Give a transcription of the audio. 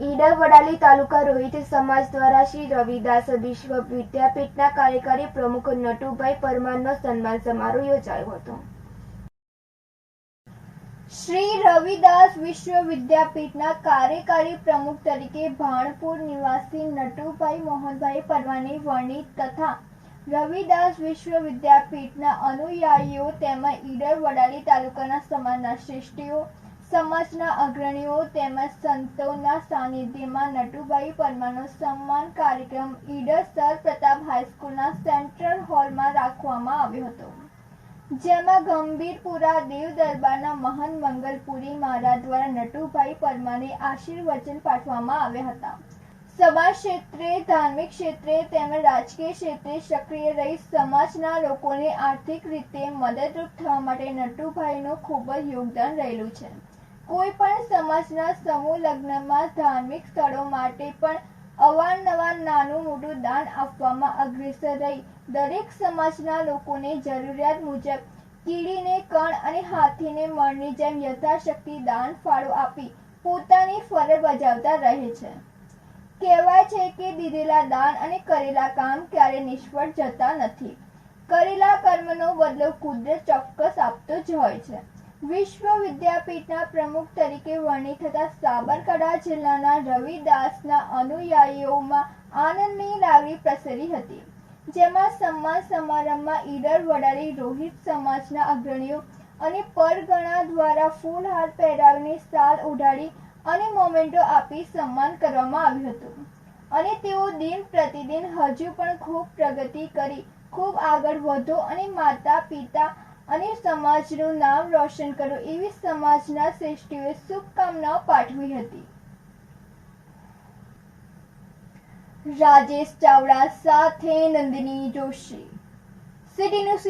ઈડર વડાલી તાલુકા રોહિત સમાજ દ્વારા શ્રી રવિદાસ વિશ્વ વિદ્યાપીઠના કાર્યકારી પ્રમુખ નટુભાઈ પરમારનો સન્માન સમારોહ યોજાયો હતો. શ્રી રવિદાસ વિશ્વ વિદ્યાપીઠના કાર્યકારી પ્રમુખ તરીકે ભાણપુર નિવાસી નટુભાઈ મોહનભાઈ પરવાની વર્ણિત તથા રવિદાસ વિશ્વ વિદ્યાપીઠના અનુયાયીઓ તેમજ ઈડર વડાલી તાલુકાના સમાજના શ્રેષ્ઠીઓ સમાજના અગ્રણીઓ તેમજ સંતોના સાનિધ્યમાં નટુભાઈ પરમારનો સન્માન કાર્યક્રમ ઈડર સર પ્રતાપ હાઈસ્કૂલના સેન્ટ્રલ હોલમાં રાખવામાં આવ્યો હતો. જેમાં ગંભીરપુરા દેવ દરબારના મહાન મંગલપુરી મહારાજ દ્વારા નટુભાઈ પરમારને આશીર્વચન પાઠવવામાં આવ્યા હતા. સમાજ ક્ષેત્રે, ધાર્મિક ક્ષેત્રે તેમજ રાજકીય ક્ષેત્રે સક્રિય રહી સમાજના લોકોને આર્થિક રીતે મદદરૂપ થવા માટે નટુભાઈનું ખૂબ જ યોગદાન રહેલું છે. કોઈ પણ સમાજના સમૂહ લગ્નમાં ધાર્મિક સ્થળો માટે પણ અવારનવાર નાનું મોટું દાન આપવામાં અગ્રેસર રહી. દરેક સમાજના લોકોને જરૂરિયાત મુજબ કીડીને, કણ અને હાથીને મળની જેમ યથાશક્તિ દાન ફાળો આપી પોતાની ફરજ બજાવતા રહે છે. કહેવાય છે કે દીધેલા દાન અને કરેલા કામ ક્યારે નિષ્ફળ જતા નથી. કરેલા કર્મનો બદલો કુદરત ચોક્કસ આપતો જ હોય છે. વિશ્વ વિદ્યાપીઠના પ્રમુખ તરીકે વરણી થતા સાબરકાંઠા જિલ્લાના રવિદાસના અનુયાયીઓમાં આનંદની લાગણી પ્રસરી હતી, જેમાં સન્માન સમારંભમાં ઈડર વડાલી રોહિત સમાજના અગ્રણીઓ અને પરગણા દ્વારા ફૂલહાર પહેરાવીને સાલ ઉડાડી અને મોમેન્ટો આપી સન્માન કરવામાં આવ્યું હતું. અને તેઓ દિન પ્રતિદિન હજુ પણ ખૂબ પ્રગતિ કરી, ખૂબ આગળ વધો અને માતા પિતા અને સમાજનું નામ રોશન કરો એવી સમાજના શ્રેષ્ઠીઓએ શુભકામનાઓ પાઠવી હતી. રાજેશ ચાવડા સાથે નંદિની જોશી. City news